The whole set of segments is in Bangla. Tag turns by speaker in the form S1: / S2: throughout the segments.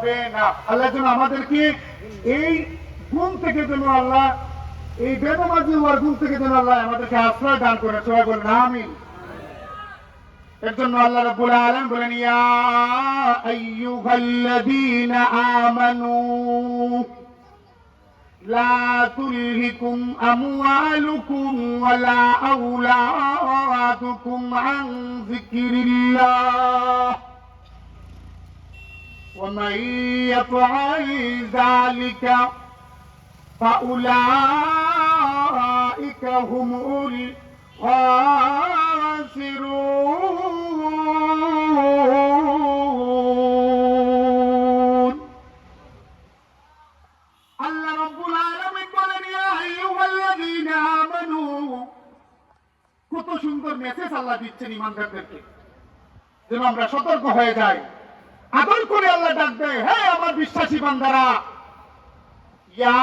S1: হবে না। আল্লাহ যেন আমাদেরকে এই গুণ থেকে যেন আল্লাহ, এই বেদমাজি হওয়ার গুণ থেকে যেন আল্লাহ আমাদেরকে আশ্রয় দান করে। সবাই বলেন, আমিন। এর জন্য আল্লাহ রাব্বুল আলামিন বলেন, ইয়া আইয়ুহাল্লাযীনা আমানু লা তুলহিকুম আমওয়ালুকুম ওয়ালা আন যিকরিল্লাহ। ومن يفعل ذلك فأولئك هم الخاسرون আল্লাহ রাব্বুল আলামিন বলেন ইয়া আইয়ুহাল্লাযীনা আমানু কত সুন্দর মেসেজ আল্লাহ দিচ্ছেন ইমানদারদেরকে যেন আমরা সতর্ক হয়ে যাই আদর করে আল্লাহ ডাক দেয় হে আমার বিশ্বাসী বান্দারা, ইয়া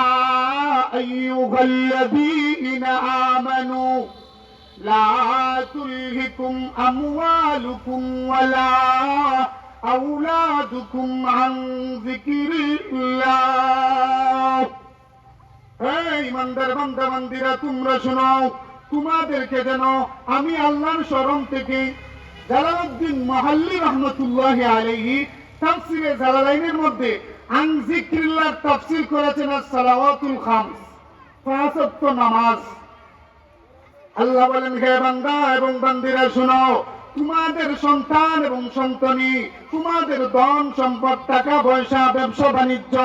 S1: আইয়ুহাল্লাযীনা আমানু তোমরা শোনো, তোমাদেরকে যেন আমি আল্লাহর শরণ থেকে জালালউদ্দিন মাহাল্লি রহমতুল্লাহ আলাইহি তাফসিরে জালালাইনের মধ্যে আন তাফসীর করেছেন সালাওয়াতুল খামস, পাঁচ ওয়াক্ত নামাজ। আল্লাহ বলেন, হে বান্দা এবং বান্দিরা তোমাদের সন্তান এবং সন্তানী তোমাদের সম্পদ, টাকা পয়সা, ব্যবসা বাণিজ্য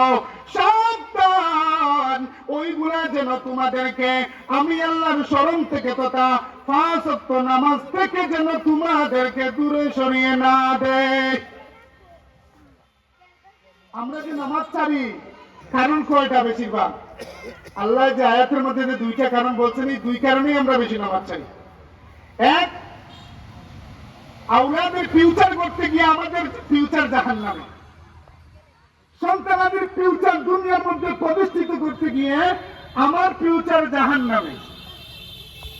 S1: সাবধান ওইগুলা যেন তোমাদেরকে, আমি আল্লাহর স্মরণ থেকে তথা পাঁচ নামাজ থেকে যেন তোমাদেরকে দূরে সরিয়ে না দেয়। আমরা যে নামাজ ছাড়ি, কারণ কয়টা বেশিরভাগ? আল্লাহ যে আয়াতের মধ্যে যে দুইটা কারণ বলছেন, এই দুই কারণেই আমরা বেশি নামাজ ছাড়ি। এক আউলাদের ফিউচার করতে গিয়ে আমাদের ফিউচার জাহান নামে সন্তানাদের ফিউচার দুনিয়ার মধ্যে প্রতিষ্ঠিত করতে গিয়ে আমার ফিউচার জাহান নামে